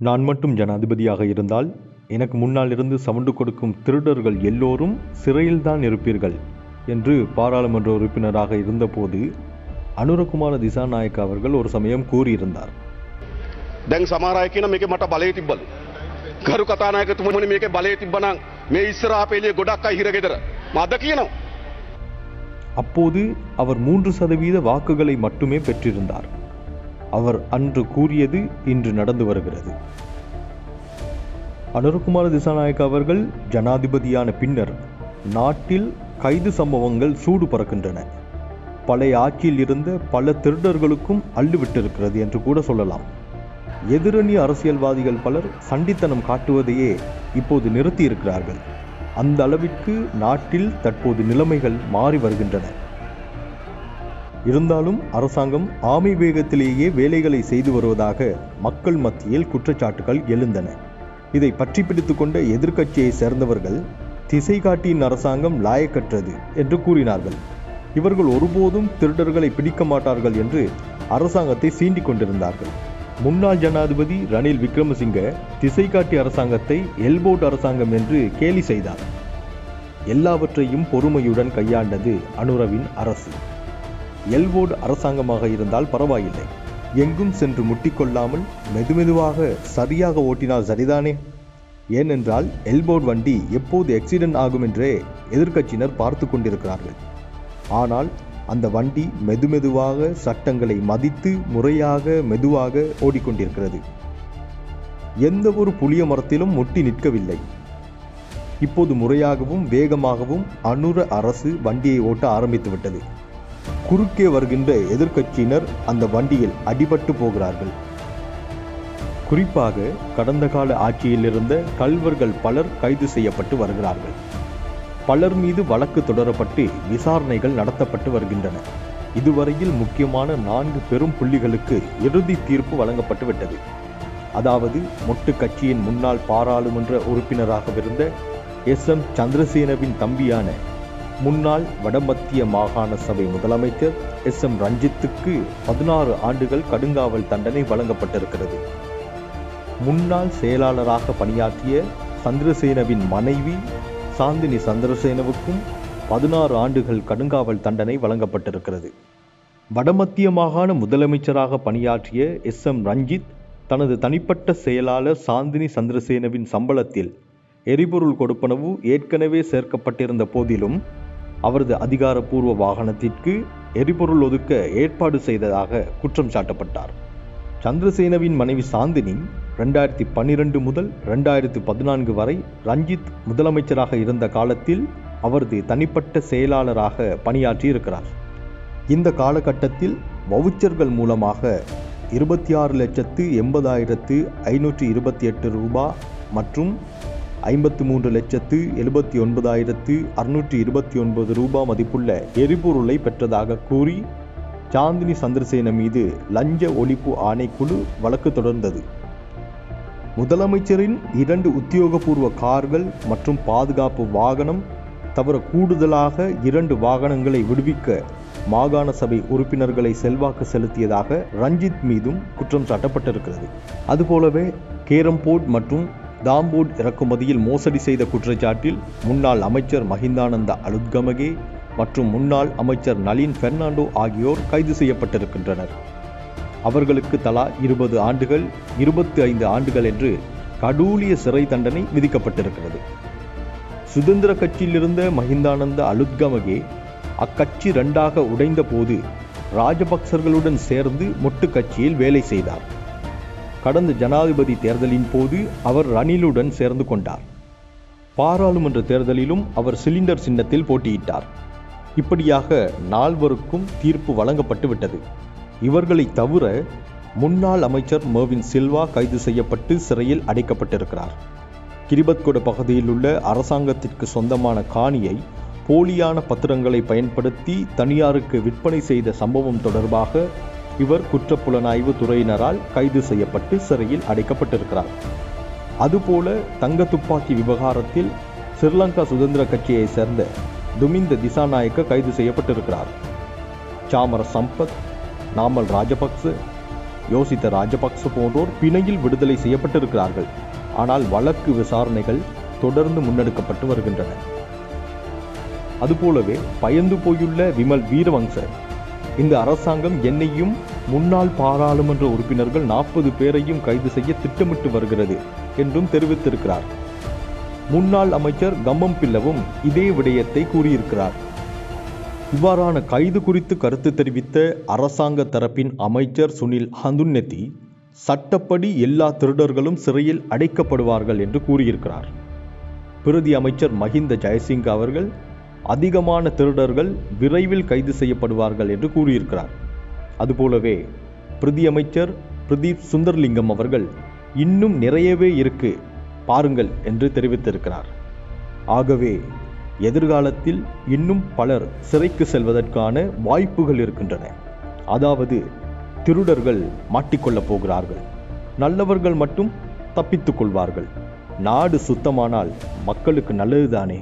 நான் மட்டும் ஜனாதிபதியாக இருந்தால் எனக்கு முன்னால் இருந்து சவுண்டு கொடுக்கும் திருடர்கள் எல்லோரும் சிறையில்தான் இருப்பீர்கள் என்று பாராளுமன்ற உறுப்பினராக இருந்தபோது அனுரகுமார திசாநாயக்க அவர்கள் ஒரு சமயம் கூறியிருந்தார் දැන් සමහර අය කියන මේක මට බලය තිබ්බලු. ගරු කතානායකතුමනි මේක බලය තිබ්බනම් මේ ඉස්සරහා පෙළිය ගොඩක් අය හිරගෙදර. මද කියනවා. அப்போது அவர் மூன்று சதவீத வாக்குகளை மட்டுமே பெற்றிருந்தார் அவர் அன்று கூறியது இன்று நடந்து வருகிறது. அனுரகுமார திசாநாயக் அவர்கள் ஜனாதிபதியான பின்னர் நாட்டில் கைது சம்பவங்கள் சூடு பறக்கின்றன. பழைய ஆட்சியில் இருந்த பல திருடர்களுக்கும் அள்ளுவிட்டிருக்கிறது என்று கூட சொல்லலாம். எதிரணி அரசியல்வாதிகள் பலர் சண்டித்தனம் காட்டுவதையே இப்போது நிறுத்தி இருக்கிறார்கள் அந்த அளவிற்கு நாட்டில் தற்போது நிலைமைகள் மாறி வருகின்றன. இருந்தாலும் அரசாங்கம் ஆமை வேகத்திலேயே வேலைகளை செய்து வருவதாக மக்கள் மத்தியில் குற்றச்சாட்டுகள் எழுந்தன. இதை பற்றி பிடித்து கொண்ட எதிர்க்கட்சியை சேர்ந்தவர்கள் திசை காட்டியின் அரசாங்கம் லாயக்கற்றது என்று கூறினார்கள். இவர்கள் ஒருபோதும் திருடர்களை பிடிக்க மாட்டார்கள் என்று அரசாங்கத்தை சீண்டிக் கொண்டிருந்தார்கள். முன்னாள் ஜனாதிபதி ரணில் விக்ரமசிங்க திசை காட்டி அரசாங்கத்தை எல்போர்ட் அரசாங்கம் என்று கேலி செய்தார். எல்லாவற்றையும் பொறுமையுடன் கையாண்டது அனுரவின் அரசு. எல்வோர்டு அரசாங்கமாக இருந்தால் பரவாயில்லை. எங்கும் சென்று முட்டிக்கொள்ளாமல் மெதுமெதுவாக சரியாக ஓட்டினால் சரிதானே? ஏனென்றால் எல்போர்ட் வண்டி எப்போது எக்ஸிடென்ட் ஆகும் என்றே எதிர்க்கட்சியினர் பார்த்து கொண்டிருக்கிறார்கள். ஆனால் அந்த வண்டி மெதுமெதுவாக சட்டங்களை மதித்து முறையாக மெதுவாக ஓடிக்கொண்டிருக்கிறது. எந்த ஒரு புளிய மரத்திலும் முட்டி நிற்கவில்லை. இப்போது முறையாகவும் வேகமாகவும் அனுர அரசு வண்டியை ஓட்ட ஆரம்பித்துவிட்டது. குறுக்கே வருகின்ற எதிர்க்கட்சியினர் அந்த வண்டியில் அடிபட்டு போகிறார்கள். குறிப்பாக கடந்த கால ஆட்சியில் இருந்த கல்வர்கள் பலர் கைது செய்யப்பட்டு வருகிறார்கள். பலர் மீது வழக்கு தொடரப்பட்டு விசாரணைகள் நடத்தப்பட்டு வருகின்றன. இதுவரையில் முக்கியமான நான்கு பெரும் புள்ளிகளுக்கு இறுதி தீர்ப்பு வழங்கப்பட்டு விட்டது. அதாவது மொட்டு கட்சியின் முன்னாள் பாராளுமன்ற உறுப்பினராகவிருந்த எஸ் எம் சந்திரசேனவின் தம்பியான முன்னாள் வடமத்திய மாகாண சபை முதலமைச்சர் எஸ் எம் ரஞ்சித்துக்கு பதினாறு ஆண்டுகள் கடுங்காவல் தண்டனை வழங்கப்பட்டிருக்கிறது. முன்னாள் செயலாளராக பணியாற்றிய சந்திரசேனவின் மனைவி சாந்தினி சந்திரசேனவுக்கும் பதினாறு ஆண்டுகள் கடுங்காவல் தண்டனை வழங்கப்பட்டிருக்கிறது. வடமத்திய மாகாண முதலமைச்சராக பணியாற்றிய எஸ் எம் ரஞ்சித் தனது தனிப்பட்ட செயலாளர் சாந்தினி சந்திரசேனவின் சம்பளத்தில் எரிபொருள் கொடுப்பனவு ஏற்கனவே சேர்க்கப்பட்டிருந்த போதிலும் அவரது அதிகாரப்பூர்வ வாகனத்திற்கு எரிபொருள் ஒதுக்க ஏற்பாடு செய்ததாக குற்றம் சாட்டப்பட்டார். சந்திரசேனவின் மனைவி சாந்தினி ரெண்டாயிரத்தி பன்னிரண்டு முதல் ரெண்டாயிரத்தி பதினான்கு வரை ரஞ்சித் முதலமைச்சராக இருந்த காலத்தில் அவரது தனிப்பட்ட செயலாளராக பணியாற்றியிருக்கிறார். இந்த காலகட்டத்தில் வவுச்சர்கள் மூலமாக இருபத்தி ஆறு லட்சத்து எண்பதாயிரத்து ஐநூற்றி இருபத்தி எட்டு ரூபா மற்றும் ஐம்பத்து மூன்று லட்சத்து எழுபத்தி ஒன்பதாயிரத்து அறுநூற்றி இருபத்தி ஒன்பது ரூபா மதிப்புள்ள எரிபொருளை பெற்றதாக கூறி சாந்தினி சந்திரசேன மீது லஞ்ச ஒழிப்பு ஆணைக்குழு வழக்கு தொடர்ந்தது. முதலமைச்சரின் இரண்டு உத்தியோகபூர்வ கார்கள் மற்றும் பாதுகாப்பு வாகனம் தவிர கூடுதலாக இரண்டு வாகனங்களை விடுவிக்க மாகாண சபை உறுப்பினர்களை செல்வாக்கு செலுத்தியதாக ரஞ்சித் மீதும் குற்றம் சாட்டப்பட்டிருக்கிறது. அதுபோலவே கேரம்போர்ட் மற்றும் தாம்பூட் இறக்குமதியில் மோசடி செய்த குற்றச்சாட்டில் முன்னாள் அமைச்சர் மஹிந்தானந்த அலுத்கமகே மற்றும் முன்னாள் அமைச்சர் நளின் பெர்னாண்டோ ஆகியோர் கைது செய்யப்பட்டிருக்கின்றனர். அவர்களுக்கு தலா இருபது ஆண்டுகள் இருபத்தி ஐந்து ஆண்டுகள் என்று கடூலிய சிறை தண்டனை விதிக்கப்பட்டிருக்கிறது. சுதந்திர கட்சியிலிருந்த மஹிந்தானந்த அலுத்கமகே அக்கட்சி ரெண்டாக உடைந்த போது ராஜபக்சர்களுடன் சேர்ந்து மொட்டு கட்சியில் வேலை செய்தார். கடந்த ஜனாதிபதி தேர்தலின் போது அவர் ரணிலுடன் சேர்ந்து கொண்டார். பாராளுமன்ற தேர்தலிலும் அவர் சிலிண்டர் சின்னத்தில் போட்டியிட்டார். இப்படியாக நால்வருக்கும் தீர்ப்பு வழங்கப்பட்டு விட்டது இவர்களை தவிர முன்னாள் அமைச்சர் மர்வின் சில்வா கைது செய்யப்பட்டு சிறையில் அடைக்கப்பட்டிருக்கிறார். கிரிபத்கொட பகுதியில் உள்ள அரசாங்கத்திற்கு சொந்தமான காணியை போலியான பத்திரங்களை பயன்படுத்தி தனியாருக்கு விற்பனை செய்த சம்பவம் தொடர்பாக இவர் குற்றப்புலனாய்வு துறையினரால் கைது செய்யப்பட்டு சிறையில் அடைக்கப்பட்டிருக்கிறார். அதுபோல தங்க துப்பாக்கி விவகாரத்தில் ஸ்ரீலங்கா சுதந்திர கட்சியை சேர்ந்த துமிந்த திசாநாயக்க கைது செய்யப்பட்டிருக்கிறார். சாமர சம்பத் நாமல் ராஜபக்ச யோசித்த ராஜபக்ச போன்றோர் பிணையில் விடுதலை செய்யப்பட்டிருக்கிறார்கள். ஆனால் வழக்கு விசாரணைகள் தொடர்ந்து முன்னெடுக்கப்பட்டு வருகின்றன. அதுபோலவே பயந்து போயுள்ள விமல் வீரவங்ச இந்த அரசாங்கம் என்னையும் முன்னாள் பாராளுமன்ற உறுப்பினர்கள் நாற்பது பேரையும் கைது செய்ய திட்டமிட்டு வருகிறது என்றும் தெரிவித்திருக்கிறார். முன்னாள் அமைச்சர் கம்மம் பில்லவும் இதே விடயத்தை கூறியிருக்கிறார். இவ்வாறான கைது குறித்து கருத்து தெரிவித்த அரசாங்க தரப்பின் அமைச்சர் சுனில் ஹந்துன்னெத்தி சட்டப்படி எல்லா திருடர்களும் சிறையில் அடைக்கப்படுவார்கள் என்று கூறியிருக்கிறார். பிரதி அமைச்சர் மஹிந்த ஜெயசிங் அவர்கள் அதிகமான திருடர்கள் விரைவில் கைது செய்யப்படுவார்கள் என்று கூறியிருக்கிறார். அதுபோலவே பிரதி அமைச்சர் பிரதீப் சுந்தர்லிங்கம் அவர்கள் இன்னும் நிறையவே இருக்கு பாருங்கள் என்று தெரிவித்திருக்கிறார். ஆகவே எதிர்காலத்தில் இன்னும் பலர் சிறைக்கு செல்வதற்கான வாய்ப்புகள் இருக்கின்றன. அதாவது திருடர்கள் மாட்டிக்கொள்ளப் போகிறார்கள். நல்லவர்கள் மட்டும் தப்பித்துக் கொள்வார்கள். நாடு சுத்தமானால் மக்களுக்கு நல்லதுதானே?